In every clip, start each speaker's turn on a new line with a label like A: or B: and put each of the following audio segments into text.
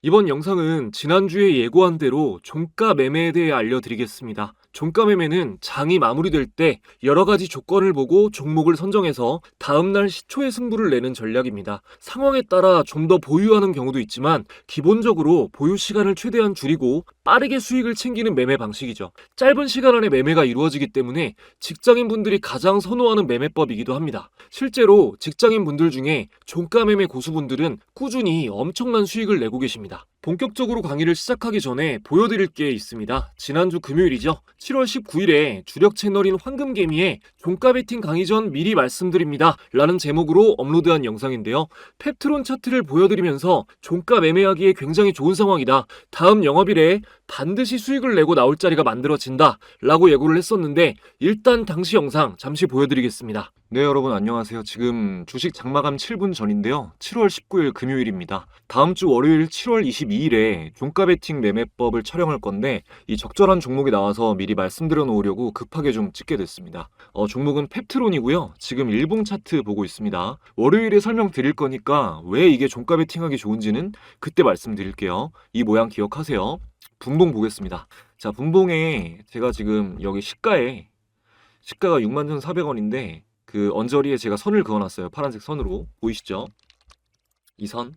A: 이번 영상은 지난주에 예고한 대로 종가 매매에 대해 알려드리겠습니다. 종가 매매는 장이 마무리될 때 여러 가지 조건을 보고 종목을 선정해서 다음날 시초에 승부를 내는 전략입니다. 상황에 따라 좀 더 보유하는 경우도 있지만 기본적으로 보유 시간을 최대한 줄이고 빠르게 수익을 챙기는 매매 방식이죠. 짧은 시간 안에 매매가 이루어지기 때문에 직장인분들이 가장 선호하는 매매법이기도 합니다. 실제로 직장인분들 중에 종가 매매 고수분들은 꾸준히 엄청난 수익을 내고 계십니다. 본격적으로 강의를 시작하기 전에 보여드릴 게 있습니다. 지난주 금요일이죠. 7월 19일에 주력 채널인 황금개미에 종가 베팅 강의 전 미리 말씀드립니다. 라는 제목으로 업로드한 영상인데요. 펩트론 차트를 보여드리면서 종가 매매하기에 굉장히 좋은 상황이다. 다음 영업일에 반드시 수익을 내고 나올 자리가 만들어진다. 라고 예고를 했었는데 일단 당시 영상 잠시 보여드리겠습니다. 네, 여러분 안녕하세요. 지금 주식 장마감 7분 전인데요. 7월 19일 금요일입니다. 다음 주 월요일 7월 22일에 종가 베팅 매매법을 촬영할 건데 이 적절한 종목이 나와서 미리 말씀드려 놓으려고 급하게 좀 찍게 됐습니다. 어, 종목은 펩트론이고요. 지금 일봉 차트 보고 있습니다. 월요일에 설명드릴 거니까 왜 이게 종가 베팅하기 좋은지는 그때 말씀드릴게요. 이 모양 기억하세요. 분봉 보겠습니다. 자, 분봉에 제가 지금 여기 시가에 시가가 61,400원인데 그 언저리에 제가 선을 그어놨어요. 파란색 선으로 보이시죠? 이 선.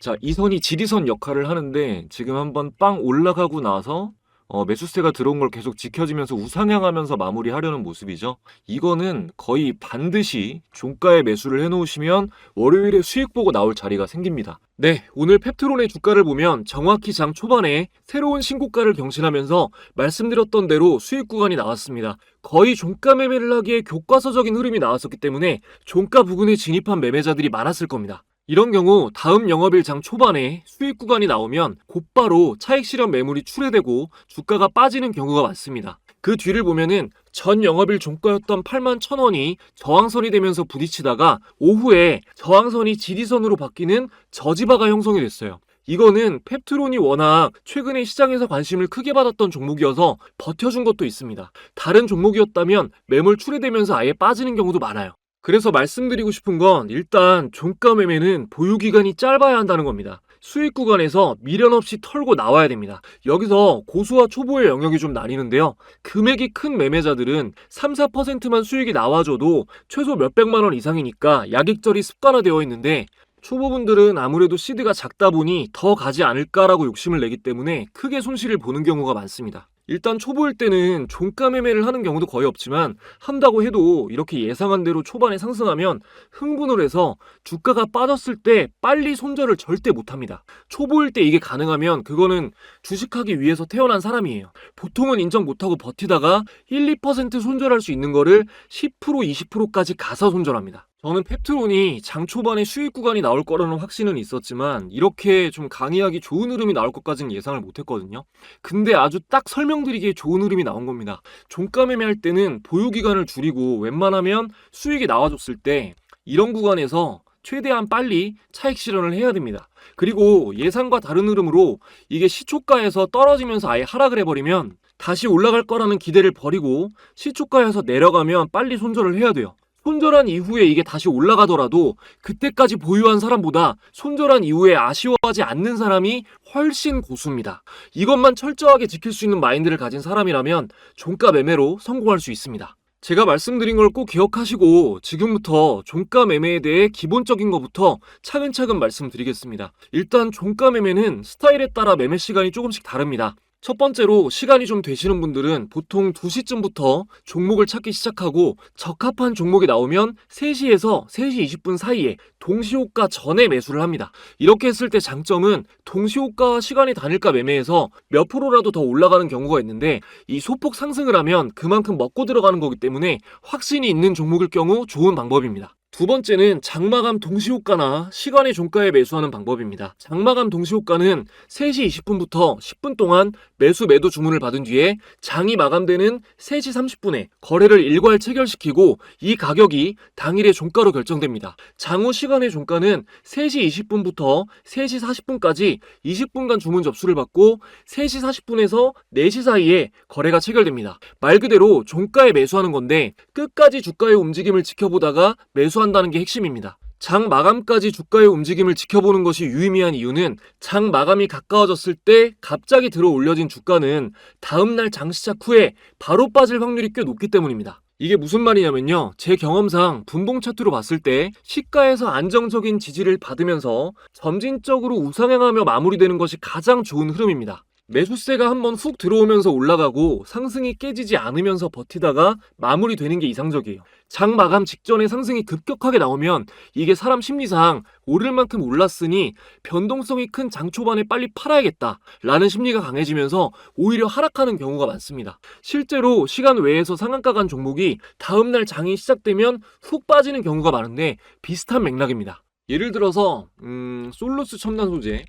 A: 자, 이 선이 지리선 역할을 하는데 지금 한번 빵 올라가고 나서 어, 매수세가 들어온 걸 계속 지켜지면서 우상향하면서 마무리하려는 모습이죠. 이거는 거의 반드시 종가에 매수를 해놓으시면 월요일에 수익 보고 나올 자리가 생깁니다. 네, 오늘 펩트론의 주가를 보면 정확히 장 초반에 새로운 신고가를 경신하면서 말씀드렸던 대로 수익 구간이 나왔습니다. 거의 종가 매매를 하기에 교과서적인 흐름이 나왔었기 때문에 종가 부근에 진입한 매매자들이 많았을 겁니다. 이런 경우 다음 영업일 장 초반에 수익 구간이 나오면 곧바로 차익 실현 매물이 출회되고 주가가 빠지는 경우가 많습니다. 그 뒤를 보면은 전 영업일 종가였던 8만 1,000원이 저항선이 되면서 부딪히다가 오후에 저항선이 지리선으로 바뀌는 저지바가 형성이 됐어요. 이거는 펩트론이 워낙 최근에 시장에서 관심을 크게 받았던 종목이어서 버텨준 것도 있습니다. 다른 종목이었다면 매물 출회되면서 아예 빠지는 경우도 많아요. 그래서 말씀드리고 싶은 건 일단 종가 매매는 보유 기간이 짧아야 한다는 겁니다. 수익 구간에서 미련 없이 털고 나와야 됩니다. 여기서 고수와 초보의 영역이 좀 나뉘는데요. 금액이 큰 매매자들은 3, 4%만 수익이 나와줘도 최소 몇백만 원 이상이니까 약익절이 습관화되어 있는데 초보분들은 아무래도 시드가 작다 보니 더 가지 않을까라고 욕심을 내기 때문에 크게 손실을 보는 경우가 많습니다. 일단 초보일 때는 종가 매매를 하는 경우도 거의 없지만 한다고 해도 이렇게 예상한 대로 초반에 상승하면 흥분을 해서 주가가 빠졌을 때 빨리 손절을 절대 못 합니다. 초보일 때 이게 가능하면 그거는 주식하기 위해서 태어난 사람이에요. 보통은 인정 못하고 버티다가 1, 2% 손절할 수 있는 거를 10% 20%까지 가서 손절합니다. 저는 펩트론이 장 초반에 수익 구간이 나올 거라는 확신은 있었지만 이렇게 좀 강의하기 좋은 흐름이 나올 것까지는 예상을 못했거든요. 근데 아주 딱 설명드리기에 좋은 흐름이 나온 겁니다. 종가 매매할 때는 보유 기간을 줄이고 웬만하면 수익이 나와줬을 때 이런 구간에서 최대한 빨리 차익 실현을 해야 됩니다. 그리고 예상과 다른 흐름으로 이게 시초가에서 떨어지면서 아예 하락을 해버리면 다시 올라갈 거라는 기대를 버리고 시초가에서 내려가면 빨리 손절을 해야 돼요. 손절한 이후에 이게 다시 올라가더라도 그때까지 보유한 사람보다 손절한 이후에 아쉬워하지 않는 사람이 훨씬 고수입니다. 이것만 철저하게 지킬 수 있는 마인드를 가진 사람이라면 종가 매매로 성공할 수 있습니다. 제가 말씀드린 걸 꼭 기억하시고 지금부터 종가 매매에 대해 기본적인 것부터 차근차근 말씀드리겠습니다. 일단 종가 매매는 스타일에 따라 매매 시간이 조금씩 다릅니다. 첫 번째로 시간이 좀 되시는 분들은 보통 2시쯤부터 종목을 찾기 시작하고 적합한 종목이 나오면 3시에서 3시 20분 사이에 동시호가 전에 매수를 합니다. 이렇게 했을 때 장점은 동시호가와 시간이 다닐까 매매해서 몇 프로라도 더 올라가는 경우가 있는데 이 소폭 상승을 하면 그만큼 먹고 들어가는 거기 때문에 확신이 있는 종목일 경우 좋은 방법입니다. 두 번째는 장마감 동시호가나 시간의 종가에 매수하는 방법입니다. 장마감 동시호가는 3시 20분부터 10분 동안 매수 매도 주문을 받은 뒤에 장이 마감되는 3시 30분에 거래를 일괄 체결시키고 이 가격이 당일의 종가로 결정됩니다. 장후 시간의 종가는 3시 20분부터 3시 40분까지 20분간 주문 접수를 받고 3시 40분에서 4시 사이에 거래가 체결됩니다. 말 그대로 종가에 매수하는 건데 끝까지 주가의 움직임을 지켜보다가 매수 한다는 게 핵심입니다. 장 마감까지 주가의 움직임을 지켜보는 것이 유의미한 이유는 장 마감이 가까워졌을 때 갑자기 들어 올려진 주가는 다음날 장 시작 후에 바로 빠질 확률이 꽤 높기 때문입니다. 이게 무슨 말이냐면요. 제 경험상 분봉 차트로 봤을 때 시가에서 안정적인 지지를 받으면서 점진적으로 우상향하며 마무리되는 것이 가장 좋은 흐름입니다. 매수세가 한번 훅 들어오면서 올라가고 상승이 깨지지 않으면서 버티다가 마무리되는 게 이상적이에요. 장 마감 직전에 상승이 급격하게 나오면 이게 사람 심리상 오를 만큼 올랐으니 변동성이 큰 장 초반에 빨리 팔아야겠다 라는 심리가 강해지면서 오히려 하락하는 경우가 많습니다. 실제로 시간 외에서 상한가 간 종목이 다음날 장이 시작되면 훅 빠지는 경우가 많은데 비슷한 맥락입니다. 예를 들어서 음, 솔루스 첨단 소재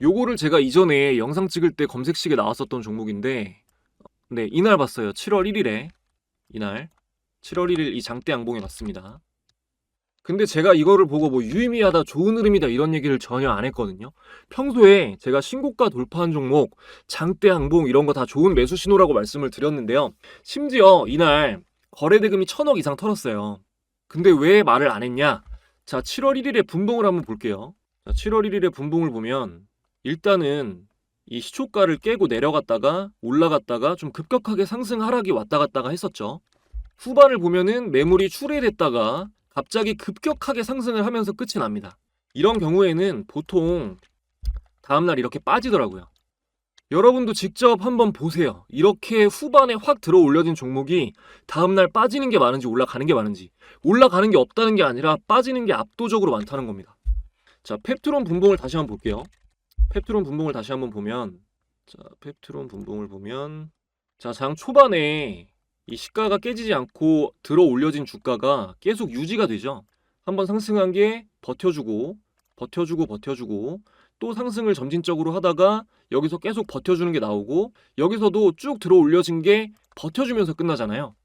A: 요거를 제가 이전에 영상 찍을 때 검색식에 나왔었던 종목인데 네 이날 봤어요 7월 1일에 이날 7월 1일 이 장대 양봉에 났습니다. 근데 제가 이거를 보고 뭐 유의미하다 좋은 흐름이다 이런 얘기를 전혀 안 했거든요. 평소에 제가 신고가 돌파한 종목 장대 양봉 이런 거 다 좋은 매수 신호라고 말씀을 드렸는데요. 심지어 이날 거래 대금이 천억 이상 털었어요. 근데 왜 말을 안 했냐? 자 7월 1일에 분봉을 한번 볼게요. 자, 7월 1일에 분봉을 보면 일단은 이 시초가를 깨고 내려갔다가 올라갔다가 좀 급격하게 상승 하락이 왔다 갔다가 했었죠. 후반을 보면은 매물이 출회됐다가 갑자기 급격하게 상승을 하면서 끝이 납니다. 이런 경우에는 보통 다음날 이렇게 빠지더라고요. 여러분도 직접 한번 보세요. 이렇게 후반에 확 들어 올려진 종목이 다음날 빠지는 게 많은지 올라가는 게 많은지 올라가는 게 없다는 게 아니라 빠지는 게 압도적으로 많다는 겁니다. 자, 펩트론 분봉을 다시 한번 볼게요. 펩트론 분봉을 다시 한번 보면 자, 펩트론 분봉을 보면 자, 장 초반에 이 시가가 깨지지 않고 들어 올려진 주가가 계속 유지가 되죠. 한번 상승한 게 버텨주고 버텨주고 버텨주고 또 상승을 점진적으로 하다가 여기서 계속 버텨주는 게 나오고 여기서도 쭉 들어 올려진 게 버텨주면서 끝나잖아요.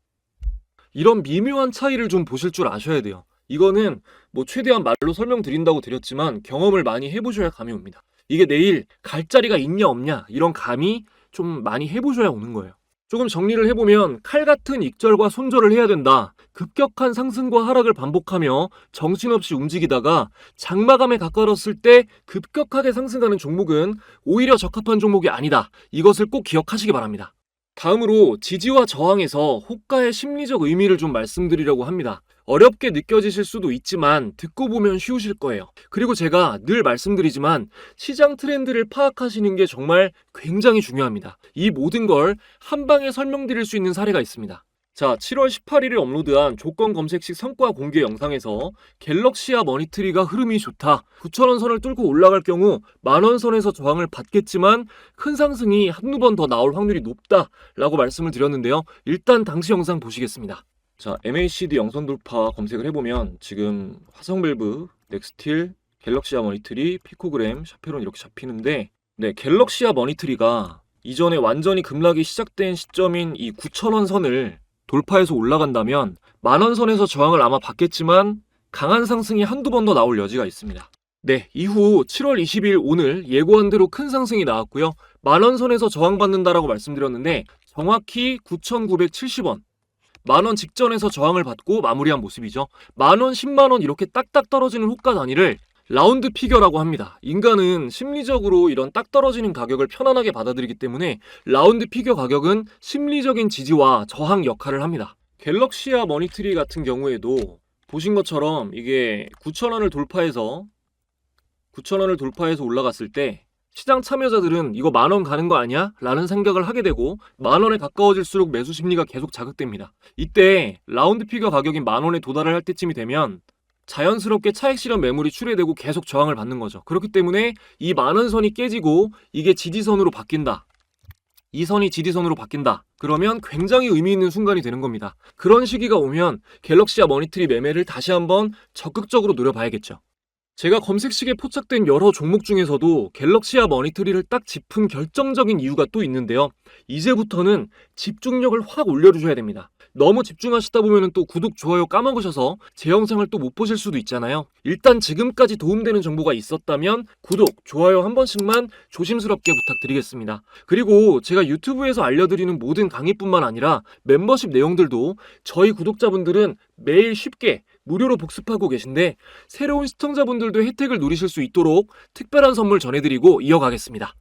A: 이런 미묘한 차이를 좀 보실 줄 아셔야 돼요. 이거는 뭐 최대한 말로 설명드린다고 드렸지만 경험을 많이 해보셔야 감이 옵니다. 이게 내일 갈 자리가 있냐 없냐 이런 감이 좀 많이 해보셔야 오는 거예요. 조금 정리를 해보면 칼 같은 익절과 손절을 해야 된다. 급격한 상승과 하락을 반복하며 정신없이 움직이다가 장마감에 가까웠을 때 급격하게 상승하는 종목은 오히려 적합한 종목이 아니다. 이것을 꼭 기억하시기 바랍니다. 다음으로 지지와 저항에서 호가의 심리적 의미를 좀 말씀드리려고 합니다. 어렵게 느껴지실 수도 있지만 듣고 보면 쉬우실 거예요. 그리고 제가 늘 말씀드리지만 시장 트렌드를 파악하시는 게 정말 굉장히 중요합니다. 이 모든 걸 한 방에 설명드릴 수 있는 사례가 있습니다. 자, 7월 18일에 업로드한 조건 검색식 성과 공개 영상에서 갤럭시아 머니트리가 흐름이 좋다. 9,000원 선을 뚫고 올라갈 경우 만원 선에서 저항을 받겠지만 큰 상승이 한두 번 더 나올 확률이 높다. 라고 말씀을 드렸는데요. 일단 당시 영상 보시겠습니다. 자, MACD 영선 돌파 검색을 해보면 지금 화성밸브, 넥스틸, 갤럭시아 머니트리, 피코그램, 샤페론 이렇게 잡히는데 네, 갤럭시아 머니트리가 이전에 완전히 급락이 시작된 시점인 이 9,000원 선을 돌파해서 올라간다면 만원 선에서 저항을 아마 받겠지만 강한 상승이 한두 번 더 나올 여지가 있습니다. 네, 이후 7월 20일 오늘 예고한 대로 큰 상승이 나왔고요. 만원 선에서 저항받는다라고 말씀드렸는데 정확히 9,970원 만원 직전에서 저항을 받고 마무리한 모습이죠. 만원, 10만원 이렇게 딱딱 떨어지는 호가 단위를 라운드 피겨라고 합니다. 인간은 심리적으로 이런 딱 떨어지는 가격을 편안하게 받아들이기 때문에 라운드 피겨 가격은 심리적인 지지와 저항 역할을 합니다. 갤럭시아 머니트리 같은 경우에도 보신 것처럼 이게 9,000원을 돌파해서 9,000원을 돌파해서 올라갔을 때 시장 참여자들은 이거 만 원 가는 거 아니야? 라는 생각을 하게 되고 만 원에 가까워질수록 매수 심리가 계속 자극됩니다. 이때 라운드 피겨 가격이 만 원에 도달을 할 때쯤이 되면 자연스럽게 차익 실현 매물이 출회되고 계속 저항을 받는 거죠. 그렇기 때문에 이 만 원 선이 깨지고 이게 지지선으로 바뀐다. 이 선이 지지선으로 바뀐다. 그러면 굉장히 의미 있는 순간이 되는 겁니다. 그런 시기가 오면 갤럭시와 머니트리 매매를 다시 한번 적극적으로 노려봐야겠죠. 제가 검색식에 포착된 여러 종목 중에서도 갤럭시와 머니트리를 딱 짚은 결정적인 이유가 또 있는데요. 이제부터는 집중력을 확 올려주셔야 됩니다. 너무 집중하시다 보면 또 구독, 좋아요 까먹으셔서 제 영상을 또 못 보실 수도 있잖아요. 일단 지금까지 도움되는 정보가 있었다면 구독, 좋아요 한 번씩만 조심스럽게 부탁드리겠습니다. 그리고 제가 유튜브에서 알려드리는 모든 강의뿐만 아니라 멤버십 내용들도 저희 구독자분들은 매일 쉽게 무료로 복습하고 계신데 새로운 시청자분들도 혜택을 누리실 수 있도록 특별한 선물 전해드리고 이어가겠습니다.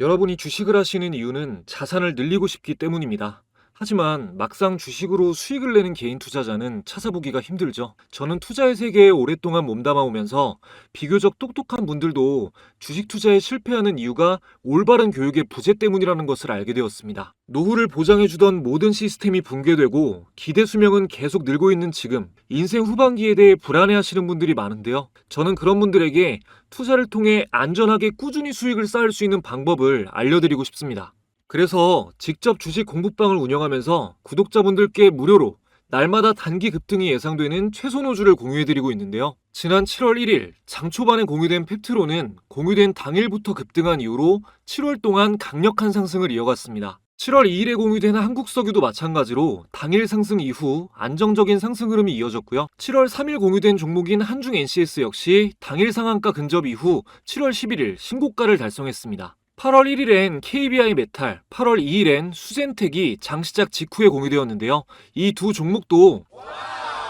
A: 여러분이 주식을 하시는 이유는 자산을 늘리고 싶기 때문입니다. 하지만 막상 주식으로 수익을 내는 개인 투자자는 찾아보기가 힘들죠. 저는 투자의 세계에 오랫동안 몸담아 오면서 비교적 똑똑한 분들도 주식 투자에 실패하는 이유가 올바른 교육의 부재 때문이라는 것을 알게 되었습니다. 노후를 보장해주던 모든 시스템이 붕괴되고 기대 수명은 계속 늘고 있는 지금 인생 후반기에 대해 불안해하시는 분들이 많은데요. 저는 그런 분들에게 투자를 통해 안전하게 꾸준히 수익을 쌓을 수 있는 방법을 알려드리고 싶습니다. 그래서 직접 주식 공부방을 운영하면서 구독자분들께 무료로 날마다 단기 급등이 예상되는 최소 노주를 공유해드리고 있는데요. 지난 7월 1일 장 초반에 공유된 펩트로는 공유된 당일부터 급등한 이후로 7월 동안 강력한 상승을 이어갔습니다. 7월 2일에 공유된 한국석유도 마찬가지로 당일 상승 이후 안정적인 상승 흐름이 이어졌고요. 7월 3일 공유된 종목인 한중 NCS 역시 당일 상한가 근접 이후 7월 11일 신고가를 달성했습니다. 8월 1일엔 KBI 메탈, 8월 2일엔 수젠텍이 장 시작 직후에 공유되었는데요. 이 두 종목도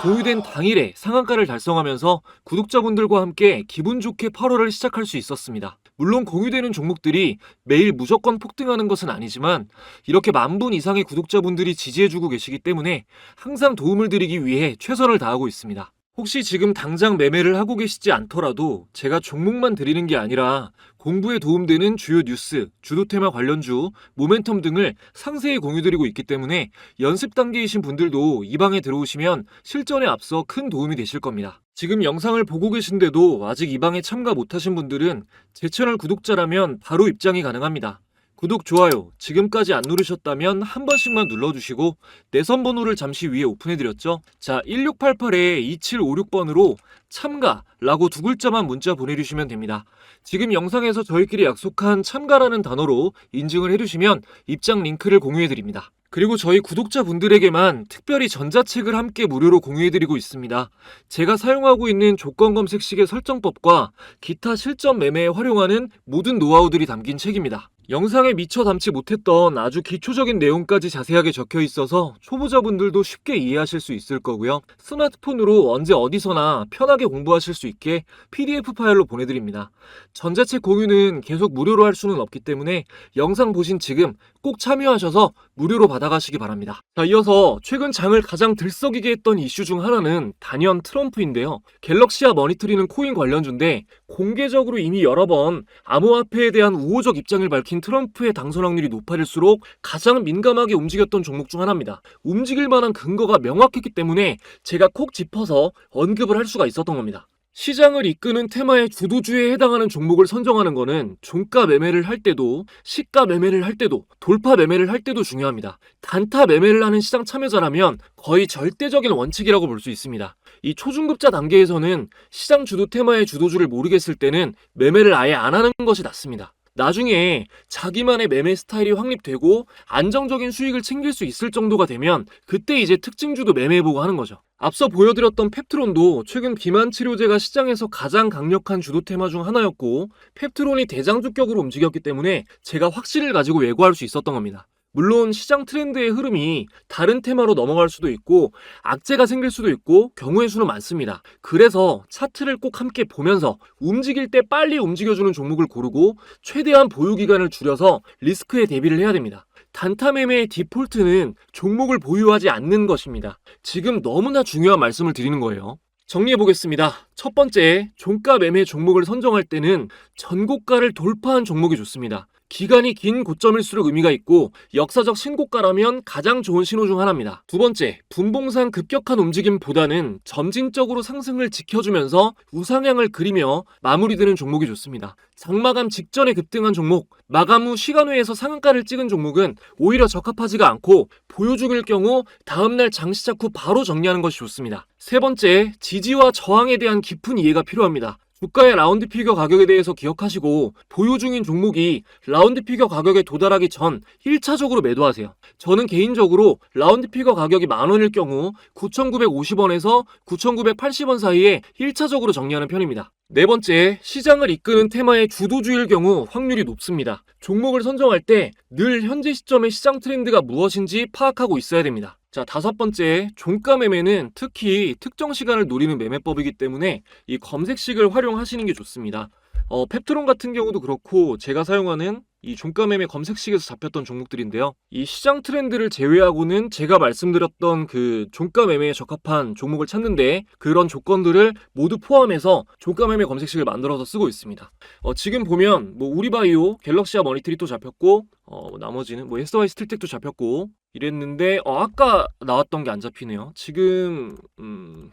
A: 공유된 당일에 상한가를 달성하면서 구독자분들과 함께 기분 좋게 8월을 시작할 수 있었습니다. 물론 공유되는 종목들이 매일 무조건 폭등하는 것은 아니지만 이렇게 만 분 이상의 구독자분들이 지지해주고 계시기 때문에 항상 도움을 드리기 위해 최선을 다하고 있습니다. 혹시 지금 당장 매매를 하고 계시지 않더라도 제가 종목만 드리는 게 아니라 공부에 도움되는 주요 뉴스, 주도 테마 관련주, 모멘텀 등을 상세히 공유드리고 있기 때문에 연습 단계이신 분들도 이 방에 들어오시면 실전에 앞서 큰 도움이 되실 겁니다. 지금 영상을 보고 계신데도 아직 이 방에 참가 못하신 분들은 제 채널 구독자라면 바로 입장이 가능합니다. 구독, 좋아요 지금까지 안 누르셨다면 한 번씩만 눌러주시고 내선 번호를 잠시 위에 오픈해드렸죠. 자 1688에 2756번으로 참가라고 두 글자만 문자 보내주시면 됩니다. 지금 영상에서 저희끼리 약속한 참가라는 단어로 인증을 해주시면 입장 링크를 공유해드립니다. 그리고 저희 구독자분들에게만 특별히 전자책을 함께 무료로 공유해드리고 있습니다. 제가 사용하고 있는 조건 검색식의 설정법과 기타 실전 매매에 활용하는 모든 노하우들이 담긴 책입니다. 영상에 미처 담지 못했던 아주 기초적인 내용까지 자세하게 적혀 있어서 초보자분들도 쉽게 이해하실 수 있을 거고요. 스마트폰으로 언제 어디서나 편하게 공부하실 수 있게 PDF 파일로 보내드립니다. 전자책 공유는 계속 무료로 할 수는 없기 때문에 영상 보신 지금 꼭 참여하셔서 무료로 받아가시기 바랍니다. 자, 이어서 최근 장을 가장 들썩이게 했던 이슈 중 하나는 단연 트럼프인데요. 갤럭시와 머니터리는 코인 관련주인데 공개적으로 이미 여러 번 암호화폐에 대한 우호적 입장을 밝힌 트럼프의 당선 확률이 높아질수록 가장 민감하게 움직였던 종목 중 하나입니다. 움직일 만한 근거가 명확했기 때문에 제가 콕 짚어서 언급을 할 수가 있었던 겁니다. 시장을 이끄는 테마의 주도주에 해당하는 종목을 선정하는 것은 종가 매매를 할 때도 시가 매매를 할 때도 돌파 매매를 할 때도 중요합니다. 단타 매매를 하는 시장 참여자라면 거의 절대적인 원칙이라고 볼 수 있습니다. 이 초중급자 단계에서는 시장 주도 테마의 주도주를 모르겠을 때는 매매를 아예 안 하는 것이 낫습니다. 나중에 자기만의 매매 스타일이 확립되고 안정적인 수익을 챙길 수 있을 정도가 되면 그때 이제 특징주도 매매해보고 하는 거죠. 앞서 보여드렸던 펩트론도 최근 비만 치료제가 시장에서 가장 강력한 주도 테마 중 하나였고 펩트론이 대장주격으로 움직였기 때문에 제가 확신을 가지고 예고할 수 있었던 겁니다. 물론 시장 트렌드의 흐름이 다른 테마로 넘어갈 수도 있고 악재가 생길 수도 있고 경우의 수는 많습니다. 그래서 차트를 꼭 함께 보면서 움직일 때 빨리 움직여주는 종목을 고르고 최대한 보유 기간을 줄여서 리스크에 대비를 해야 됩니다. 단타 매매의 디폴트는 종목을 보유하지 않는 것입니다. 지금 너무나 중요한 말씀을 드리는 거예요. 정리해 보겠습니다. 첫 번째, 종가 매매 종목을 선정할 때는 전고가를 돌파한 종목이 좋습니다. 기간이 긴 고점일수록 의미가 있고 역사적 신고가라면 가장 좋은 신호 중 하나입니다. 두 번째, 분봉상 급격한 움직임보다는 점진적으로 상승을 지켜주면서 우상향을 그리며 마무리되는 종목이 좋습니다. 장마감 직전에 급등한 종목, 마감 후 시간 외에서 상한가를 찍은 종목은 오히려 적합하지가 않고 보유 중일 경우 다음날 장시작 후 바로 정리하는 것이 좋습니다. 세 번째, 지지와 저항에 대한 깊은 이해가 필요합니다. 주가의 라운드 피겨 가격에 대해서 기억하시고 보유 중인 종목이 라운드 피겨 가격에 도달하기 전 1차적으로 매도하세요. 저는 개인적으로 라운드 피겨 가격이 만 원일 경우 9,950원에서 9,980원 사이에 1차적으로 정리하는 편입니다. 네 번째, 시장을 이끄는 테마의 주도주일 경우 확률이 높습니다. 종목을 선정할 때 늘 현재 시점의 시장 트렌드가 무엇인지 파악하고 있어야 됩니다. 자, 다섯 번째, 종가 매매는 특히 특정 시간을 노리는 매매법이기 때문에 이 검색식을 활용하시는 게 좋습니다. 어, 펩트론 같은 경우도 그렇고 제가 사용하는 이 종가 매매 검색식에서 잡혔던 종목들인데요. 이 시장 트렌드를 제외하고는 제가 말씀드렸던 그 종가 매매에 적합한 종목을 찾는데 그런 조건들을 모두 포함해서 종가 매매 검색식을 만들어서 쓰고 있습니다. 어, 지금 보면 뭐 우리바이오, 갤럭시아 머니트리 또 잡혔고 어, 나머지는 뭐 SY 스틸텍도 잡혔고 이랬는데 어, 아까 나왔던 게 안 잡히네요. 지금 음,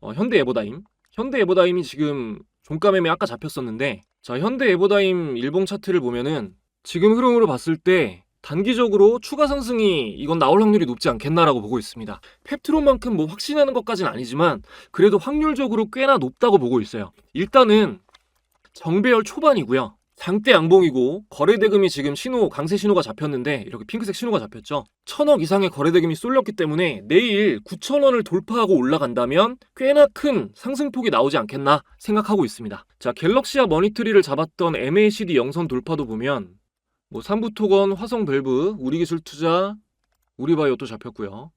A: 어, 현대 에버다임, 현대 에버다임이 지금 종가 매매 아까 잡혔었는데 자 현대 에버다임 일봉 차트를 보면은 지금 흐름으로 봤을 때 단기적으로 추가 상승이 이건 나올 확률이 높지 않겠나라고 보고 있습니다. 펩트론만큼 뭐 확신하는 것까지는 아니지만 그래도 확률적으로 꽤나 높다고 보고 있어요. 일단은 정배열 초반이고요. 장대 양봉이고 거래대금이 지금 신호 강세 신호가 잡혔는데 이렇게 핑크색 신호가 잡혔죠. 천억 이상의 거래대금이 쏠렸기 때문에 내일 9천 원을 돌파하고 올라간다면 꽤나 큰 상승폭이 나오지 않겠나 생각하고 있습니다. 자 갤럭시와 머니트리를 잡았던 MACD 영선 돌파도 보면 뭐 삼부토건, 화성밸브, 우리기술투자, 우리바이오도 잡혔고요.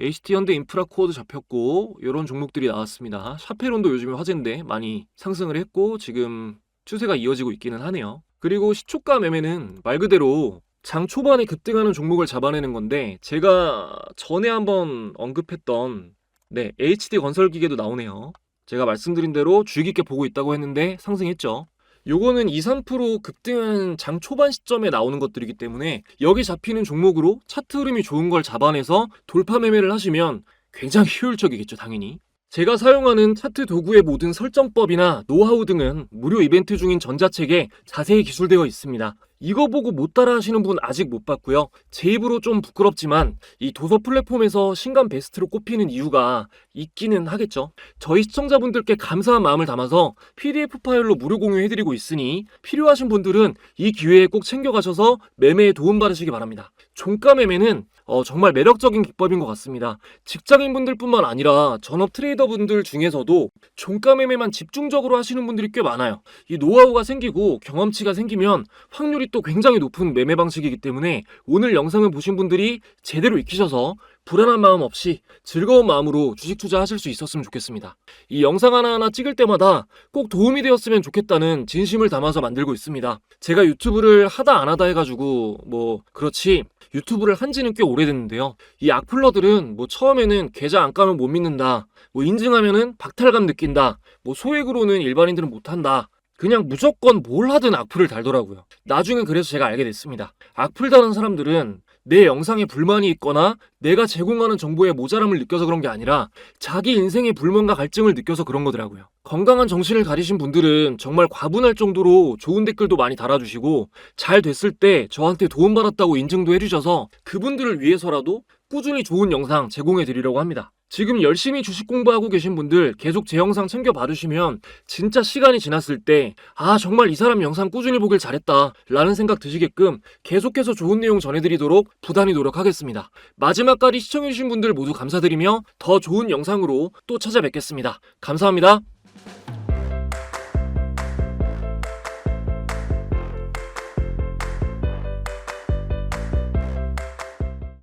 A: HT현대 인프라 코어도 잡혔고 이런 종목들이 나왔습니다. 샤페론도 요즘에 화제인데 많이 상승을 했고 지금 추세가 이어지고 있기는 하네요. 그리고 시초가 매매는 말 그대로 장 초반에 급등하는 종목을 잡아내는 건데 제가 전에 한번 언급했던 네 HD 건설 기계도 나오네요. 제가 말씀드린 대로 주의 깊게 보고 있다고 했는데 상승했죠. 요거는 2, 3% 급등한 장 초반 시점에 나오는 것들이기 때문에 여기 잡히는 종목으로 차트 흐름이 좋은 걸 잡아내서 돌파 매매를 하시면 굉장히 효율적이겠죠, 당연히. 제가 사용하는 차트 도구의 모든 설정법이나 노하우 등은 무료 이벤트 중인 전자책에 자세히 기술되어 있습니다. 이거 보고 못 따라 하시는 분 아직 못 봤고요. 제 입으로 좀 부끄럽지만 이 도서 플랫폼에서 신간 베스트로 꼽히는 이유가 있기는 하겠죠. 저희 시청자분들께 감사한 마음을 담아서 PDF 파일로 무료 공유해드리고 있으니 필요하신 분들은 이 기회에 꼭 챙겨가셔서 매매에 도움받으시기 바랍니다. 종가 매매는 어, 정말 매력적인 기법인 것 같습니다. 직장인분들뿐만 아니라 전업 트레이더분들 중에서도 종가 매매만 집중적으로 하시는 분들이 꽤 많아요. 이 노하우가 생기고 경험치가 생기면 확률이 또 굉장히 높은 매매 방식이기 때문에 오늘 영상을 보신 분들이 제대로 익히셔서 불안한 마음 없이 즐거운 마음으로 주식 투자하실 수 있었으면 좋겠습니다. 이 영상 하나하나 찍을 때마다 꼭 도움이 되었으면 좋겠다는 진심을 담아서 만들고 있습니다. 제가 유튜브를 하다 안 하다 해가지고 뭐 그렇지 유튜브를 한 지는 꽤 오래됐는데요. 이 악플러들은 뭐 처음에는 계좌 안 까면 못 믿는다. 뭐 인증하면은 박탈감 느낀다. 뭐 소액으로는 일반인들은 못 한다. 그냥 무조건 뭘 하든 악플을 달더라고요. 나중에 그래서 제가 알게 됐습니다. 악플 다는 사람들은 내 영상에 불만이 있거나 내가 제공하는 정보에 모자람을 느껴서 그런 게 아니라 자기 인생의 불만과 갈증을 느껴서 그런 거더라고요. 건강한 정신을 가지신 분들은 정말 과분할 정도로 좋은 댓글도 많이 달아주시고 잘 됐을 때 저한테 도움받았다고 인증도 해주셔서 그분들을 위해서라도 꾸준히 좋은 영상 제공해 드리려고 합니다. 지금 열심히 주식 공부하고 계신 분들 계속 제 영상 챙겨 봐주시면 진짜 시간이 지났을 때 아 정말 이 사람 영상 꾸준히 보길 잘했다 라는 생각 드시게끔 계속해서 좋은 내용 전해드리도록 부단히 노력하겠습니다. 마지막까지 시청해주신 분들 모두 감사드리며 더 좋은 영상으로 또 찾아뵙겠습니다. 감사합니다.